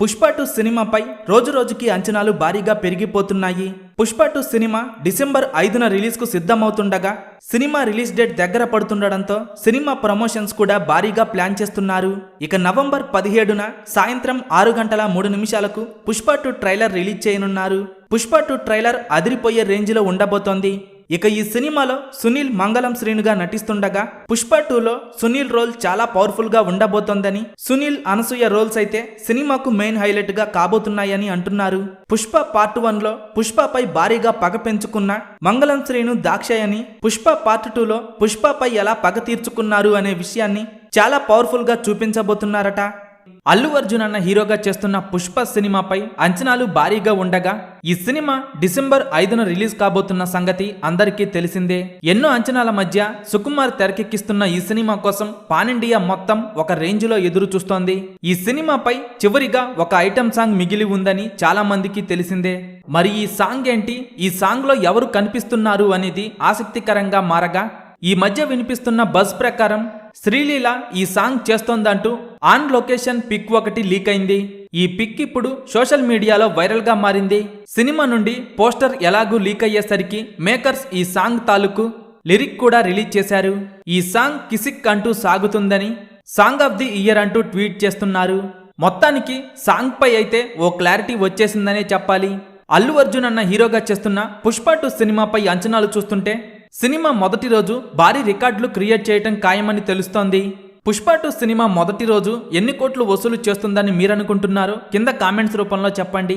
Pushpa two సినిమాపై రోజురోజుకి అంచనాలు భారీగా పెరిగిపోతున్నాయి. పుష్ప టూ సినిమా డిసెంబర్ ఐదున రిలీజ్కు సిద్ధమవుతుండగా సినిమా రిలీజ్ డేట్ దగ్గర పడుతుండడంతో సినిమా ప్రమోషన్స్ కూడా భారీగా ప్లాన్ చేస్తున్నారు. ఇక నవంబర్ పదిహేడున సాయంత్రం ఆరు గంటల మూడు నిమిషాలకు పుష్ప టూ ట్రైలర్ రిలీజ్ చేయనున్నారు. పుష్ప టూ ట్రైలర్ అదిరిపోయే రేంజ్లో ఉండబోతోంది. ఇక ఈ సినిమాలో సునీల్ మంగళం శ్రీనుగా నటిస్తుండగా పుష్ప టూలో సునీల్ రోల్ చాలా పవర్ఫుల్గా ఉండబోతోందని సునీల్ అనసూయ రోల్స్ అయితే సినిమాకు మెయిన్ హైలైట్గా కాబోతున్నాయని అంటున్నారు. పుష్ప పార్ట్ వన్లో పుష్పపై భారీగా పగ పెంచుకున్న మంగళం శ్రీను దాక్షాయని పుష్ప పార్ట్ టూలో పుష్పపై ఎలా పగ తీర్చుకున్నారు అనే విషయాన్ని చాలా పవర్ఫుల్గా చూపించబోతున్నారట. అల్లు అర్జున్ అన్న హీరోగా చేస్తున్న పుష్ప సినిమాపై అంచనాలు భారీగా ఉండగా ఈ సినిమా డిసెంబర్ ఐదున రిలీజ్ కాబోతున్న సంగతి అందరికీ తెలిసిందే. ఎన్నో అంచనాల మధ్య సుకుమార్ తెరకెక్కిస్తున్న ఈ సినిమా కోసం పాన్ ఇండియా మొత్తం ఒక రేంజ్లో ఎదురు చూస్తోంది ఈ సినిమాపై చివరిగా ఒక ఐటమ్ సాంగ్ మిగిలి ఉందని చాలా మందికి తెలిసిందే. మరి ఈ సాంగ్ ఏంటి? ఈ సాంగ్లో ఎవరు కనిపిస్తున్నారు అనేది ఆసక్తికరంగా మారగా ఈ మధ్య వినిపిస్తున్న బజ్ ప్రకారం శ్రీలీల ఈ సాంగ్ చేస్తోందంటూ ఆన్ లొకేషన్ పిక్ ఒకటి లీక్ అయింది. ఈ పిక్ ఇప్పుడు సోషల్ మీడియాలో వైరల్గా మారింది. సినిమా నుండి పోస్టర్ ఎలాగూ లీక్ అయ్యేసరికి మేకర్స్ ఈ సాంగ్ తాలూకు లిరిక్ కూడా రిలీజ్ చేశారు. ఈ సాంగ్ కిసిక్ అంటూ సాగుతుందని సాంగ్ ఆఫ్ ది ఇయర్ అంటూ ట్వీట్ చేస్తున్నారు. మొత్తానికి సాంగ్ పై అయితే ఓ క్లారిటీ వచ్చేసిందనే చెప్పాలి. అల్లు అర్జున్ అన్న హీరోగా చేస్తున్న పుష్ప టూ సినిమాపై అంచనాలు చూస్తుంటే సినిమా మొదటి రోజు భారీ రికార్డులు క్రియేట్ చేయటం ఖాయమని తెలుస్తోంది. పుష్ప టూ సినిమా మొదటి రోజు ఎన్ని కోట్లు వసూలు చేస్తుందని మీరనుకుంటున్నారు? కింద కామెంట్స్ రూపంలో చెప్పండి.